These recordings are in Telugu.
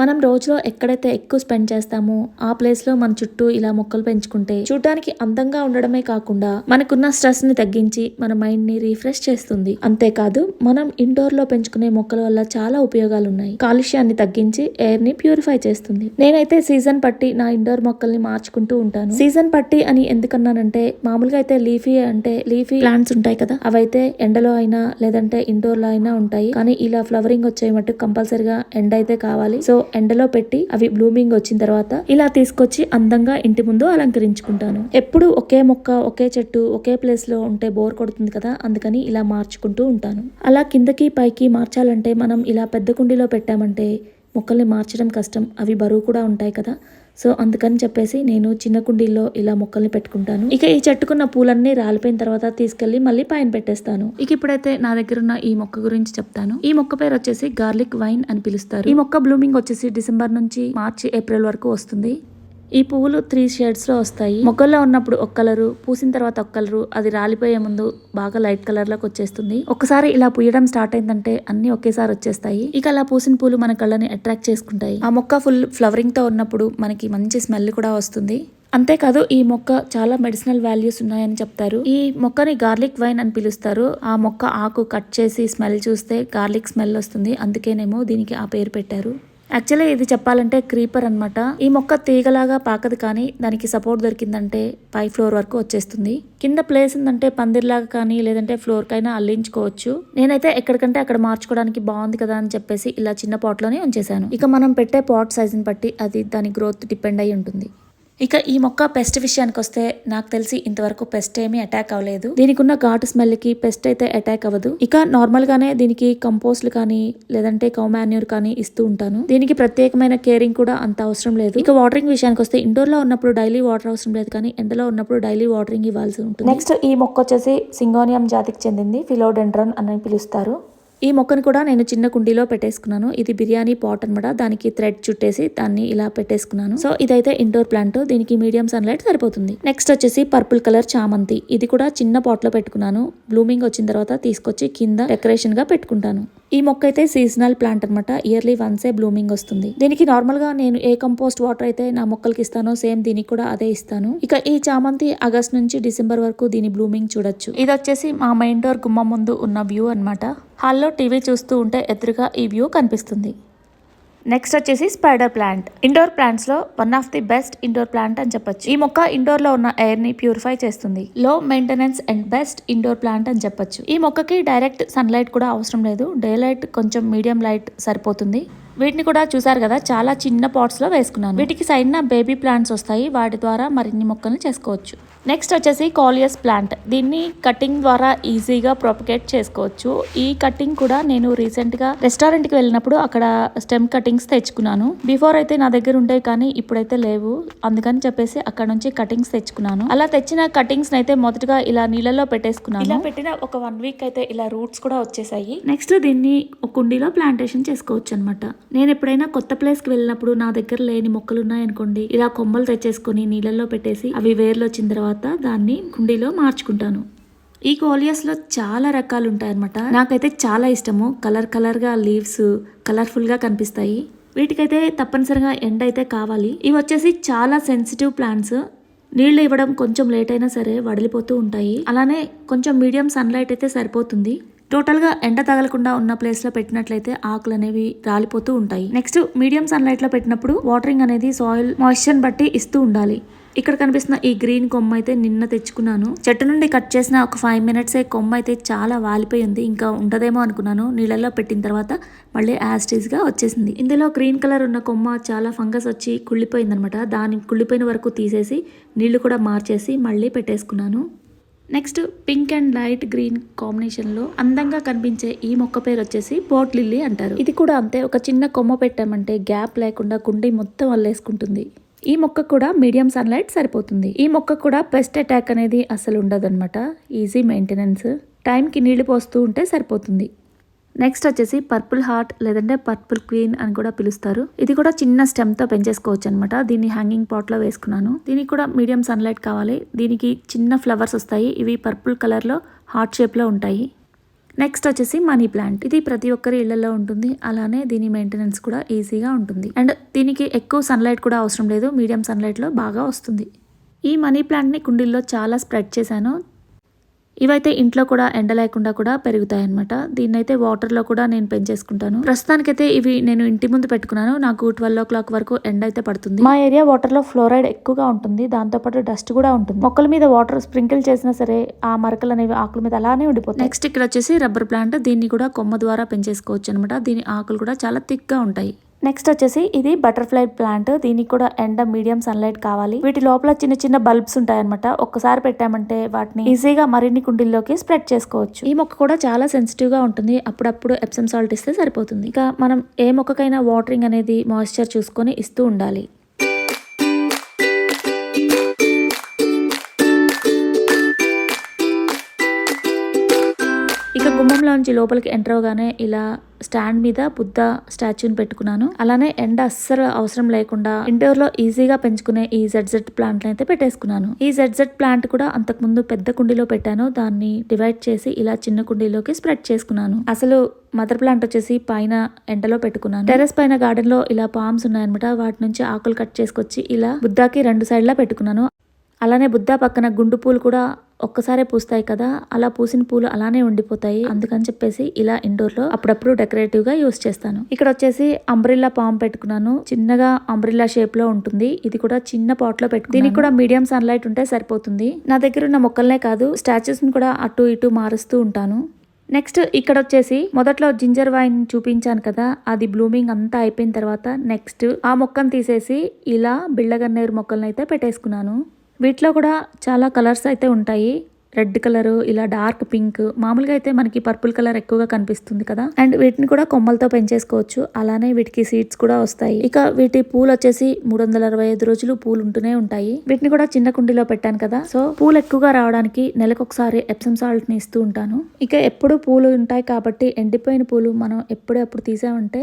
మనం రోజులో ఎక్కడైతే ఎక్కువ స్పెండ్ చేస్తామో ఆ ప్లేస్లో మన చుట్టూ ఇలా మొక్కలు పెంచుకుంటే చూడడానికి అందంగా ఉండడమే కాకుండా మనకున్న స్ట్రెస్ని తగ్గించి మన మైండ్ని రీఫ్రెష్ చేస్తుంది. అంతేకాదు మనం ఇండోర్లో పెంచుకునే మొక్కల వల్ల చాలా ఉపయోగాలు ఉన్నాయి కాలుష్యాన్ని తగ్గించి ఎయిర్ని ప్యూరిఫై చేస్తుంది. నేనైతే సీజన్ పట్టి నా ఇండోర్ మొక్కల్ని మార్చుకుంటూ ఉంటాను. సీజన్ పట్టి అని ఎందుకన్నానంటే మామూలుగా అయితే లీఫీ అంటే లీఫీ ప్లాంట్స్ ఉంటాయి కదా అవైతే ఎండలో అయినా లేదంటే ఇండోర్లో అయినా ఉంటాయి. కానీ ఇలా ఫ్లవరింగ్ వచ్చే మట్టు కంపల్సరిగా ఎండ అయితే కావాలి. సో ఎండలో పెట్టి అవి బ్లూమింగ్ వచ్చిన తర్వాత ఇలా తీసుకొచ్చి అందంగా ఇంటి ముందు అలంకరించుకుంటాను. ఎప్పుడు ఒకే మొక్క ఒకే చెట్టు ఒకే ప్లేస్లో ఉంటే బోర్ కొడుతుంది కదా అందుకని ఇలా మార్చుకుంటూ ఉంటాను. అలా కిందకి పైకి మార్చాలంటే మనం ఇలా పెద్ద కుండీలో పెట్టామంటే మొక్కల్ని మార్చడం కష్టం. అవి బరువు కూడా ఉంటాయి కదా. సో అందుకని చెప్పేసి నేను చిన్న కుండీల్లో ఇలా మొక్కల్ని పెట్టుకుంటాను. ఇక ఈ చెట్టుకున్న పూలన్నీ రాలిపోయిన తర్వాత తీసుకెళ్ళి మళ్ళీ పైన పెట్టేస్తాను. ఇక ఇప్పుడైతే నా దగ్గర ఉన్న ఈ మొక్క గురించి చెప్తాను. ఈ మొక్క పేరు వచ్చేసి గార్లిక్ వైన్ అని పిలుస్తారు. ఈ మొక్క బ్లూమింగ్ వచ్చేసి డిసెంబర్ నుంచి మార్చి ఏప్రిల్ వరకు వస్తుంది. ఈ పువ్వులు త్రీ షేడ్స్లో వస్తాయి. మొగ్గల్లో ఉన్నప్పుడు ఒక కలరు పూసిన తర్వాత ఒక కలరు అది రాలిపోయే ముందు బాగా లైట్ కలర్లోకి వచ్చేస్తుంది. ఒకసారి ఇలా పూయడం స్టార్ట్ అయిందంటే అన్ని ఒకేసారి వచ్చేస్తాయి. ఇక అలా పూసిన పూలు మన కళ్ళని అట్రాక్ట్ చేసుకుంటాయి. ఆ మొక్క ఫుల్ ఫ్లవరింగ్తో ఉన్నప్పుడు మనకి మంచి స్మెల్ కూడా వస్తుంది. అంతేకాదు ఈ మొక్క చాలా మెడిసినల్ వాల్యూస్ ఉన్నాయని చెప్తారు. ఈ మొక్కని గార్లిక్ వైన్ అని పిలుస్తారు. ఆ మొక్క ఆకు కట్ చేసి స్మెల్ చూస్తే గార్లిక్ స్మెల్ వస్తుంది. అందుకేనేమో దీనికి ఆ పేరు పెట్టారు. యాక్చువల్లీ ఇది చెప్పాలంటే క్రీపర్ అన్నమాట. ఈ మొక్క తీగలాగా పాకదు కానీ దానికి సపోర్ట్ దొరికిందంటే పై ఫ్లోర్ వరకు వచ్చేస్తుంది. కింద ప్లేస్ ఉందంటే పందిర్లాగా కానీ లేదంటే ఫ్లోర్ కైనా అల్లించుకోవచ్చు. నేనైతే ఎక్కడికంటే అక్కడ మార్చుకోవడానికి బాగుంది కదా అని చెప్పేసి ఇలా చిన్న పాట్లోనే ఉంచేశాను. ఉంచేసాను ఇక మనం పెట్టే పాట్ సైజుని బట్టి అది దాని గ్రోత్ డిపెండ్ అయి ఉంటుంది. ఇక ఈ మొక్క పెస్ట్ విషయానికి వస్తే నాకు తెలిసి ఇంతవరకు పెస్ట్ ఏమీ అటాక్ అవ్వలేదు. దీనికి ఉన్న ఘాటు స్మెల్కి పెస్ట్ అయితే అటాక్ అవ్వదు. ఇక నార్మల్ గానే దీనికి కంపోస్ట్లు కానీ లేదంటే కౌమాన్యూర్ కానీ ఇస్తూ ఉంటాను. దీనికి ప్రత్యేకమైన కేరింగ్ కూడా అంత అవసరం లేదు. ఇక వాటరింగ్ విషయానికి వస్తే ఇండోర్లో ఉన్నప్పుడు డైలీ వాటర్ అవసరం లేదు కానీ ఎండలో ఉన్నప్పుడు డైలీ వాటరింగ్ ఇవ్వాల్సి ఉంటుంది. నెక్స్ట్ ఈ మొక్క వచ్చేసి సింగోనియం జాతికి చెందింది ఫిలోడెండ్రన్ అని పిలుస్తారు. ఈ మొక్కను కూడా నేను చిన్న కుండీలో పెట్టేసుకున్నాను. ఇది బిర్యానీ పాట్ అనమాట దానికి థ్రెడ్ చుట్టేసి దాన్ని ఇలా పెట్టేసుకున్నాను. సో ఇదైతే ఇండోర్ ప్లాంట్ దీనికి మీడియం సన్లైట్ సరిపోతుంది. నెక్స్ట్ వచ్చేసి పర్పుల్ కలర్ చామంతి. ఇది కూడా చిన్న పాట్లో పెట్టుకున్నాను. బ్లూమింగ్ వచ్చిన తర్వాత తీసుకొచ్చి కింద డెకరేషన్గా పెట్టుకుంటాను. ఈ మొక్క అయితే సీజనల్ ప్లాంట్ అనమాట ఇయర్లీ వన్సే బ్లూమింగ్ వస్తుంది. దీనికి నార్మల్గా నేను ఏ కంపోస్ట్ వాటర్ అయితే నా మొక్కలకి ఇస్తానో సేమ్ దీనికి కూడా అదే ఇస్తాను. ఇక ఈ చామంతి ఆగస్ట్ నుంచి డిసెంబర్ వరకు దీని బ్లూమింగ్ చూడొచ్చు. ఇది వచ్చేసి మా మెయిన్ డోర్ గుమ్మ ముందు ఉన్న వ్యూ అన్నమాట. హాల్లో టీవీ చూస్తూ ఉంటే ఎదురుగా ఈ వ్యూ కనిపిస్తుంది. నెక్స్ట్ వచ్చేసి spider plant indoor ప్లాంట్స్లో one of the best indoor plant అని చెప్పొచ్చు. ఈ మొక్క ఇండోర్లో ఉన్న ఎయిర్ని ప్యూరిఫై చేస్తుంది. Low maintenance and best indoor plant అని చెప్పొచ్చు. ఈ మొక్కకి డైరెక్ట్ సన్లైట్ కూడా అవసరం లేదు. డే లైట్ కొంచెం మీడియం లైట్ సరిపోతుంది. వీటిని కూడా చూసారు కదా చాలా చిన్న పాట్స్లో వేసుకున్నాను. వీటికి సైడ్ బేబీ ప్లాంట్స్ వస్తాయి. వాటి ద్వారా మరిన్ని మొక్కలు చేసుకోవచ్చు. నెక్స్ట్ వచ్చేసి కాలియస్ ప్లాంట్. దీన్ని కటింగ్ ద్వారా ఈజీగా ప్రొపగేట్ చేసుకోవచ్చు. ఈ కటింగ్ కూడా నేను రీసెంట్గా రెస్టారెంట్కి వెళ్ళినప్పుడు అక్కడ స్టెమ్ కటింగ్స్ తెచ్చుకున్నాను. బిఫోర్ అయితే నా దగ్గర ఉండేవి కానీ ఇప్పుడైతే లేవు. అందుకని చెప్పేసి అక్కడ నుంచి కటింగ్స్ తెచ్చుకున్నాను. అలా తెచ్చిన కటింగ్స్ అయితే మొదటగా ఇలా నీళ్ళలో పెట్టేసుకున్నాను. ఇలా పెట్టిన ఒక వన్ వీక్ అయితే ఇలా రూట్స్ కూడా వచ్చేసాయి. నెక్స్ట్ దీన్ని ఒక కుండీలో ప్లాంటేషన్ చేసుకోవచ్చు అనమాట నేను ఎప్పుడైనా కొత్త ప్లేస్కి వెళ్ళినప్పుడు నా దగ్గర లేని మొక్కలు ఉన్నాయనుకోండి ఇలా కొమ్మలు తెచ్చేసుకొని నీళ్ళల్లో పెట్టేసి అవి వేర్లు వచ్చిన తర్వాత తర్వాత దాన్ని కుండీలో మార్చుకుంటాను. ఈ కోలియస్లో చాలా రకాలు ఉంటాయన్నమాట నాకైతే చాలా ఇష్టము. కలర్ కలర్గా లీవ్స్ కలర్ఫుల్గా కనిపిస్తాయి. వీటికైతే తప్పనిసరిగా ఎండ అయితే కావాలి. ఇవి వచ్చేసి చాలా సెన్సిటివ్ ప్లాంట్స్. నీళ్ళు ఇవ్వడం కొంచెం లేట్ అయినా సరే వడిలిపోతూ ఉంటాయి. అలానే కొంచెం మీడియం సన్లైట్ అయితే సరిపోతుంది. టోటల్గా ఎండ తగలకుండా ఉన్న ప్లేస్లో పెట్టినట్లయితే ఆకులు అనేవి రాలిపోతూ ఉంటాయి. నెక్స్ట్ మీడియం సన్లైట్లో పెట్టినప్పుడు వాటరింగ్ అనేది సాయిల్ మాయిశ్చర్ని బట్టి ఇస్తూ ఉండాలి. ఇక్కడ కనిపిస్తున్న ఈ గ్రీన్ కొమ్మ అయితే నిన్న తెచ్చుకున్నాను. చెట్టు నుండి కట్ చేసిన ఒక ఫైవ్ మినిట్స్ కొమ్మ అయితే చాలా వాలిపోయి ఉంది. ఇంకా ఉండదేమో అనుకున్నాను. నీళ్ళల్లో పెట్టిన తర్వాత మళ్ళీ యాస్టీస్గా వచ్చేసింది. ఇందులో గ్రీన్ కలర్ ఉన్న కొమ్మ చాలా ఫంగస్ వచ్చి కుళ్ళిపోయింది అనమాట దాని కుళ్ళిపోయిన వరకు తీసేసి నీళ్ళు కూడా మార్చేసి మళ్ళీ పెట్టేసుకున్నాను. Next pink and light green కాంబినేషన్లో అందంగా కనిపించే ఈ మొక్క పేరు వచ్చేసి పోట్ లిల్లీ అంటారు. ఇది కూడా అంతే. ఒక చిన్న కొమ్మ పెట్టామంటే గ్యాప్ లేకుండా కుండీ మొత్తం అల్లేసుకుంటుంది. ఈ మొక్క కూడా మీడియం సన్లైట్ సరిపోతుంది. ఈ మొక్క కూడా పెస్ట్ అటాక్ అనేది అసలు ఉండదన్నమాట. ఈజీ మెయింటెనెన్స్ టైంకి నీళ్ళు పోస్తూ ఉంటే సరిపోతుంది. నెక్స్ట్ వచ్చేసి పర్పుల్ హార్ట్ లేదంటే పర్పుల్ క్వీన్ అని కూడా పిలుస్తారు. ఇది కూడా చిన్న స్టెమ్తో పెంచేసుకోవచ్చు అనమాట దీన్ని హ్యాంగింగ్ పాట్లో వేసుకున్నాను. దీనికి కూడా మీడియం సన్లైట్ కావాలి. దీనికి చిన్న ఫ్లవర్స్ వస్తాయి. ఇవి పర్పుల్ కలర్లో హార్ట్ షేప్లో ఉంటాయి. నెక్స్ట్ వచ్చేసి మనీ ప్లాంట్ ఇది ప్రతి ఒక్కరి ఇళ్ళలో ఉంటుంది. అలానే దీని మెయింటెనెన్స్ కూడా ఈజీగా ఉంటుంది. అండ్ దీనికి ఎక్కువ సన్లైట్ కూడా అవసరం లేదు. మీడియం సన్లైట్లో బాగా వస్తుంది. ఈ మనీ ప్లాంట్ని కుండీల్లో చాలా స్ప్రెడ్ చేశాను. ఇవైతే ఇంట్లో కూడా ఎండ లేకుండా కూడా పెరుగుతాయి అనమాట దీన్నైతే వాటర్లో కూడా నేను పెంచేసుకుంటాను. ప్రస్తుతానికైతే ఇవి నేను ఇంటి ముందు పెట్టుకున్నాను. నాకు ట్వెల్వ్ ఓ క్లాక్ వరకు ఎండ అయితే పడుతుంది. మా ఏరియా వాటర్లో ఫ్లోరైడ్ ఎక్కువగా ఉంటుంది. దాంతో పాటు డస్ట్ కూడా ఉంటుంది. మొక్కల మీద వాటర్ స్ప్రింకిల్ చేసినా సరే ఆ మరకలు అనేవి ఆకుల మీద అలానే ఉండిపోతాయి. నెక్స్ట్ ఇక్కడ వచ్చేసి రబ్బర్ ప్లాంట్ దీన్ని కూడా కొమ్మ ద్వారా పెంచేసుకోవచ్చు అనమాట దీని ఆకులు కూడా చాలా థిక్గా ఉంటాయి. నెక్స్ట్ వచ్చేసి ఇది బటర్ఫ్లై ప్లాంట్ దీనికి కూడా ఎండ మీడియం సన్లైట్ కావాలి. వీటి లోపల చిన్న చిన్న బల్బ్స్ ఉంటాయన్నమాట. ఒక్కసారి పెట్టామంటే వాటిని ఈజీగా మరిన్ని కుండీల్లోకి స్ప్రెడ్ చేసుకోవచ్చు. ఈ మొక్క కూడా చాలా సెన్సిటివ్గా ఉంటుంది. అప్పుడప్పుడు ఎప్సమ్ సాల్ట్ ఇస్తే సరిపోతుంది. ఇక మనం ఏ మొక్కకైనా వాటరింగ్ అనేది మాయిశ్చర్ చూసుకొని ఇస్తూ ఉండాలి. గుమ్మంలోంచి లోపలికి ఎంటర్ అవగానే ఇలా స్టాండ్ మీద బుద్ధ స్టాచ్యూని పెట్టుకున్నాను. అలానే ఎండ అస్సలు అవసరం లేకుండా ఇండోర్లో ఈజీగా పెంచుకునే ఈ జెడ్ ప్లాంట్ అయితే పెట్టేసుకున్నాను. ఈ జెడ్ ప్లాంట్ కూడా అంతకు ముందు పెద్ద కుండీలో పెట్టాను. దాన్ని డివైడ్ చేసి ఇలా చిన్న కుండీలోకి స్ప్రెడ్ చేసుకున్నాను. అసలు మదర్ ప్లాంట్ వచ్చేసి పైన ఎండలో పెట్టుకున్నాను. టెరెస్ పైన గార్డెన్లో ఇలా పామ్స్ ఉన్నాయన్నమాట. వాటి నుంచి ఆకులు కట్ చేసుకొచ్చి ఇలా బుద్ధాకి రెండు సైడ్ లా పెట్టుకున్నాను. అలానే బుద్ధ పక్కన గుండు పూలు కూడా ఒక్కసారే పూస్తాయి కదా అలా పూసిన పూలు అలానే ఉండిపోతాయి. అందుకని చెప్పేసి ఇలా ఇండోర్లో అప్పుడప్పుడు డెకరేటివ్గా యూస్ చేస్తాను. ఇక్కడ వచ్చేసి అంబ్రిల్లా పామ్ పెట్టుకున్నాను. చిన్నగా అంబ్రిల్లా షేప్లో ఉంటుంది. ఇది కూడా చిన్న పాట్లో దీనికి కూడా మీడియం సన్లైట్ ఉంటే సరిపోతుంది. నా దగ్గర ఉన్న మొక్కలనే కాదు స్టాచ్యూస్ని కూడా అటు ఇటు మారుస్తూ ఉంటాను. నెక్స్ట్ ఇక్కడ వచ్చేసి మొదట్లో జింజర్ వైన్ చూపించాను కదా అది బ్లూమింగ్ అంతా అయిపోయిన తర్వాత నెక్స్ట్ ఆ మొక్కను తీసేసి ఇలా బిళ్ళగన్నేరు మొక్కలను అయితే పెట్టేసుకున్నాను. వీటిలో కూడా చాలా కలర్స్ అయితే ఉంటాయి. రెడ్ కలర్ ఇలా డార్క్ పింక్. మామూలుగా అయితే మనకి పర్పుల్ కలర్ ఎక్కువగా కనిపిస్తుంది కదా. అండ్ వీటిని కూడా కొమ్మలతో పెంచేసుకోవచ్చు. అలానే వీటికి సీడ్స్ కూడా వస్తాయి. ఇక వీటి పూలు వచ్చేసి మూడు వందల అరవై ఐదు రోజులు పూలు ఉంటూనే ఉంటాయి. వీటిని కూడా చిన్న కుండీలో పెట్టాను కదా. సో పూలు ఎక్కువగా రావడానికి నెలకొకసారి ఎప్సమ్ సాల్ట్ని ఇస్తూ ఉంటాను. ఇక ఎప్పుడు పూలు ఉంటాయి కాబట్టి ఎండిపోయిన పూలు మనం ఎప్పుడెప్పుడు తీసామంటే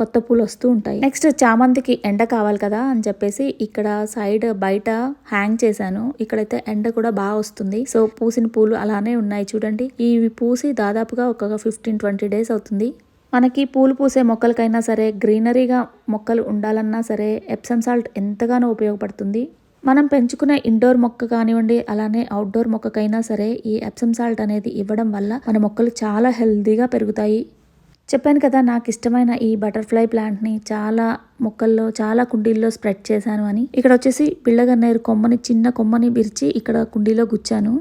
కొత్త పూలు వస్తూ ఉంటాయి. నెక్స్ట్ చామంతికి ఎండ కావాలి కదా అని చెప్పేసి ఇక్కడ సైడ్ బయట హ్యాంగ్ చేశాను. ఇక్కడైతే ఎండ కూడా బాగా వస్తుంది. సో పూసిన పూలు అలానే ఉన్నాయి చూడండి. ఇవి పూసి దాదాపుగా ఒక ఫిఫ్టీన్ ట్వంటీ డేస్ అవుతుంది. మనకి పూలు పూసే మొక్కలకైనా సరే గ్రీనరీగా మొక్కలు ఉండాలన్నా సరే ఎప్సమ్ సాల్ట్ ఎంతగానో ఉపయోగపడుతుంది. మనం పెంచుకునే ఇండోర్ మొక్క కానివ్వండి అలానే అవుట్డోర్ మొక్కకైనా సరే ఈ ఎప్సమ్ సాల్ట్ అనేది ఇవ్వడం వల్ల మన మొక్కలు చాలా హెల్దీగా పెరుగుతాయి. చెప్పాను కదా నాకు ఇష్టమైన ఈ బటర్ఫ్లై ప్లాంట్ని చాలా మొక్కల్లో చాలా కుండీల్లో స్ప్రెడ్ చేశాను అని. ఇక్కడ వచ్చేసి పిల్లగన్నేరు కొమ్మని చిన్న కొమ్మని విరిచి ఇక్కడ కుండీలో గుచ్చాను.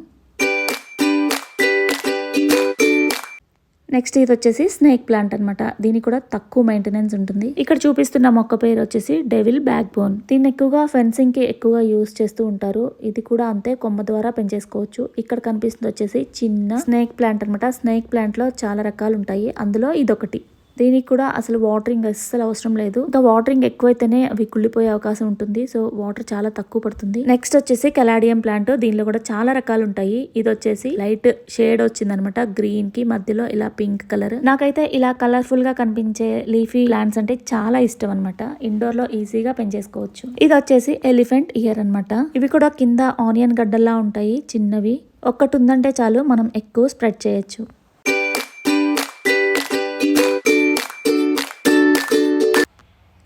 నెక్స్ట్ ఇది వచ్చేసి స్నేక్ ప్లాంట్ అనమాట దీనికి కూడా తక్కువ మెయింటెనెన్స్ ఉంటుంది. ఇక్కడ చూపిస్తున్న మొక్క పేరు వచ్చేసి డెవిల్ బ్యాక్ బోన్ దీన్ని ఎక్కువగా ఫెన్సింగ్కి ఎక్కువగా యూస్ చేస్తూ ఉంటారు. ఇది కూడా అంతే కొమ్మ ద్వారా పెంచేసుకోవచ్చు. ఇక్కడ కనిపిస్తుంది వచ్చేసి చిన్న స్నేక్ ప్లాంట్ అనమాట స్నేక్ ప్లాంట్లో చాలా రకాలు ఉంటాయి. అందులో ఇదొకటి. దీనికి కూడా అసలు వాటరింగ్ అస్సలు అవసరం లేదు. ఇంకా వాటరింగ్ ఎక్కువైతేనే అవి కుళ్ళిపోయే అవకాశం ఉంటుంది. సో వాటర్ చాలా తక్కువ పడుతుంది. నెక్స్ట్ వచ్చేసి కెలాడియం ప్లాంట్. దీనిలో కూడా చాలా రకాలు ఉంటాయి. ఇది వచ్చేసి లైట్ షేడ్ వచ్చింది అనమాట గ్రీన్కి మధ్యలో ఇలా పింక్ కలర్. నాకైతే ఇలా కలర్ఫుల్గా కనిపించే లీఫీ ప్లాంట్స్ అంటే చాలా ఇష్టం అనమాట. ఇండోర్లో ఈజీగా పెంచేసుకోవచ్చు. ఇది వచ్చేసి ఎలిఫెంట్ ఇయర్ అనమాట. ఇవి కూడా కింద ఆనియన్ గడ్డల్లా ఉంటాయి. చిన్నవి. ఒక్కటి ఉందంటే చాలు మనం ఎక్కువ స్ప్రెడ్ చేయొచ్చు.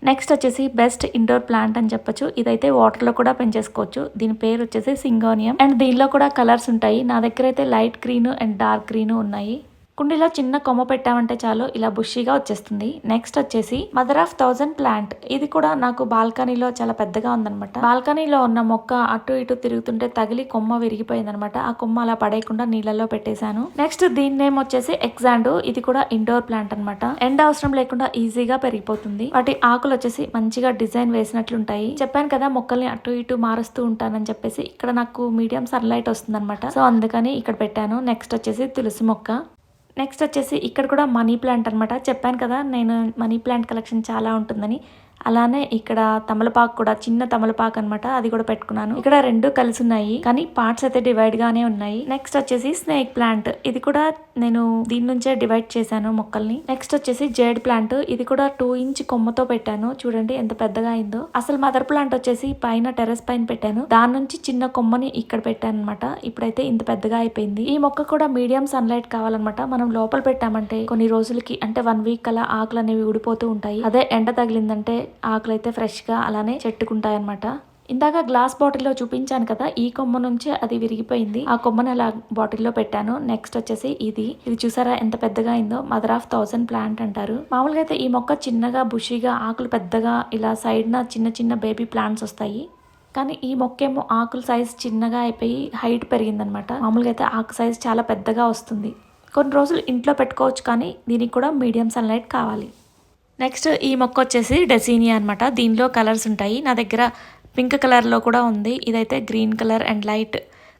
నెక్స్ట్ వచ్చేసి బెస్ట్ ఇండోర్ ప్లాంట్ అని చెప్పొచ్చు. ఇదైతే వాటర్లో కూడా పెంచేసుకోవచ్చు. దీని పేరు వచ్చేసి సింగోనియం. అండ్ దీనిలో కూడా కలర్స్ ఉంటాయి. నా దగ్గర అయితే light green and dark green ఉన్నాయి. కుండీలో చిన్న కొమ్మ పెట్టామంటే చాలు ఇలా బుషీగా వచ్చేస్తుంది. నెక్స్ట్ వచ్చేసి మదర్ ఆఫ్ థౌజండ్ ప్లాంట్ ఇది కూడా నాకు బాల్కనీలో చాలా పెద్దగా ఉందనమాట బాల్కనీలో ఉన్న మొక్క అటు ఇటు తిరుగుతుంటే తగిలి కొమ్మ విరిగిపోయిందనమాట ఆ కొమ్మ అలా పడేయకుండా నీళ్ళలో పెట్టేశాను. నెక్స్ట్ దీని నేమ్ వచ్చేసి ఎగ్జాండు ఇది కూడా ఇండోర్ ప్లాంట్ అనమాట ఎండ అవసరం లేకుండా ఈజీగా పెరిగిపోతుంది. వాటి ఆకులు వచ్చేసి మంచిగా డిజైన్ వేసినట్లుంటాయి. చెప్పాను కదా మొక్కల్ని అటు ఇటు మారుస్తూ ఉంటానని చెప్పేసి ఇక్కడ నాకు మీడియం సన్లైట్ వస్తుంది సో అందుకని ఇక్కడ పెట్టాను. నెక్స్ట్ వచ్చేసి తులసి మొక్క. నెక్స్ట్ వచ్చేసి ఇక్కడ కూడా మనీ ప్లాంట్ అనమాట చెప్పాను కదా నేను మనీ ప్లాంట్ కలెక్షన్ చాలా ఉంటుందని. అలానే ఇక్కడ తమలపాకు కూడా చిన్న తమలపాకు అనమాట అది కూడా పెట్టుకున్నాను. ఇక్కడ రెండు కలిసి ఉన్నాయి కానీ పార్ట్స్ అయితే డివైడ్ గానే ఉన్నాయి. నెక్స్ట్ వచ్చేసి స్నేక్ ప్లాంట్ ఇది కూడా నేను దీని నుంచే డివైడ్ చేశాను మొక్కల్ని. నెక్స్ట్ వచ్చేసి జేడ్ ప్లాంట్ ఇది కూడా టూ ఇంచ్ కొమ్మతో పెట్టాను. చూడండి ఎంత పెద్దగా అయిందో. అసలు మదర్ ప్లాంట్ వచ్చేసి పైన టెర్రస్ పైన పెట్టాను. దాని నుంచి చిన్న కొమ్మని ఇక్కడ పెట్టాను అనమాట ఇప్పుడైతే ఇంత పెద్దగా అయిపోయింది. ఈ మొక్క కూడా మీడియం సన్లైట్ కావాలన్నమాట. మనం లోపల పెట్టామంటే కొన్ని రోజులకి అంటే వన్ వీక్ అలా ఆకులు అనేవి ఊడిపోతూ ఉంటాయి. అదే ఎండ తగిలిందంటే ఆకులు అయితే ఫ్రెష్గా అలానే చెట్టుకుంటాయి అనమాట ఇందాక గ్లాస్ బాటిల్లో చూపించాను కదా ఈ కొమ్మ నుంచి అది విరిగిపోయింది. ఆ కొమ్మను అలా బాటిల్లో పెట్టాను. నెక్స్ట్ వచ్చేసి ఇది. ఇది చూసారా ఎంత పెద్దగా అయిందో? మదర్ ఆఫ్ థౌసండ్ ప్లాంట్ అంటారు. మామూలుగా అయితే ఈ మొక్క చిన్నగా బుషిగా ఆకులు పెద్దగా ఇలా సైడ్న చిన్న చిన్న బేబీ ప్లాంట్స్ వస్తాయి. కానీ ఈ మొక్క ఏమో ఆకుల సైజ్ చిన్నగా అయిపోయి హైట్ పెరిగిందనమాట. మామూలుగా అయితే ఆకు సైజ్ చాలా పెద్దగా వస్తుంది. కొన్ని రోజులు ఇంట్లో పెట్టుకోవచ్చు కానీ దీనికి కూడా మీడియం సన్లైట్ కావాలి. నెక్స్ట్ ఈ మొక్క వచ్చేసి డెసీనియా అనమాట దీనిలో కలర్స్ ఉంటాయి. నా దగ్గర పింక్ కలర్లో కూడా ఉంది. ఇదైతే green colour and light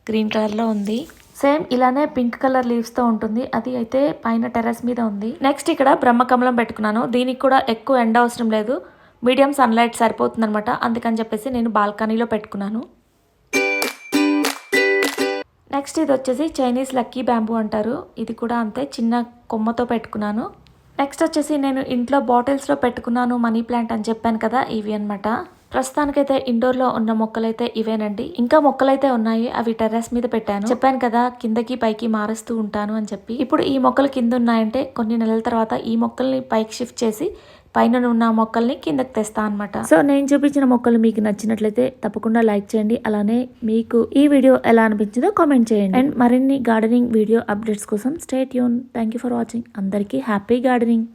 green కలర్లో ఉంది. సేమ్ ఇలానే పింక్ కలర్ లీవ్స్తో ఉంటుంది. అది అయితే పైన టెర్రస్ మీద ఉంది. నెక్స్ట్ ఇక్కడ బ్రహ్మకమలం పెట్టుకున్నాను. దీనికి కూడా ఎక్కువ ఎండ అవసరం లేదు. మీడియం సన్లైట్ సరిపోతుంది అనమాట అందుకని చెప్పేసి నేను బాల్కనీలో పెట్టుకున్నాను. నెక్స్ట్ ఇది వచ్చేసి చైనీస్ లక్కీ బ్యాంబూ అంటారు. ఇది కూడా అంతే చిన్న కొమ్మతో పెట్టుకున్నాను. నెక్స్ట్ వచ్చేసి నేను ఇంట్లో బాటిల్స్లో పెట్టుకున్నాను మనీ ప్లాంట్ అని చెప్పాను కదా ఇవి అన్నమాట. ప్రస్తుతానికైతే ఇండోర్లో ఉన్న మొక్కలైతే ఇవేనండి. ఇంకా మొక్కలైతే ఉన్నాయి. అవి టెర్రస్ మీద పెట్టాను. చెప్పాను కదా కిందకి పైకి మారుస్తూ ఉంటాను అని చెప్పి. ఇప్పుడు ఈ మొక్కలు కింద ఉన్నాయంటే కొన్ని నెలల తర్వాత ఈ మొక్కల్ని పైకి షిఫ్ట్ చేసి పైన ఉన్న మొక్కల్ని కిందకి తెస్తా అనమాట సో నేను చూపించిన మొక్కలు మీకు నచ్చినట్లయితే తప్పకుండా లైక్ చేయండి. అలానే మీకు ఈ వీడియో ఎలా అనిపించిందో కామెంట్ చేయండి. అండ్ మరిన్ని గార్డెనింగ్ వీడియో అప్డేట్స్ కోసం స్టేట్ యూన్ థ్యాంక్ యూ ఫర్ వాచింగ్. అందరికీ హ్యాపీ గార్డెనింగ్.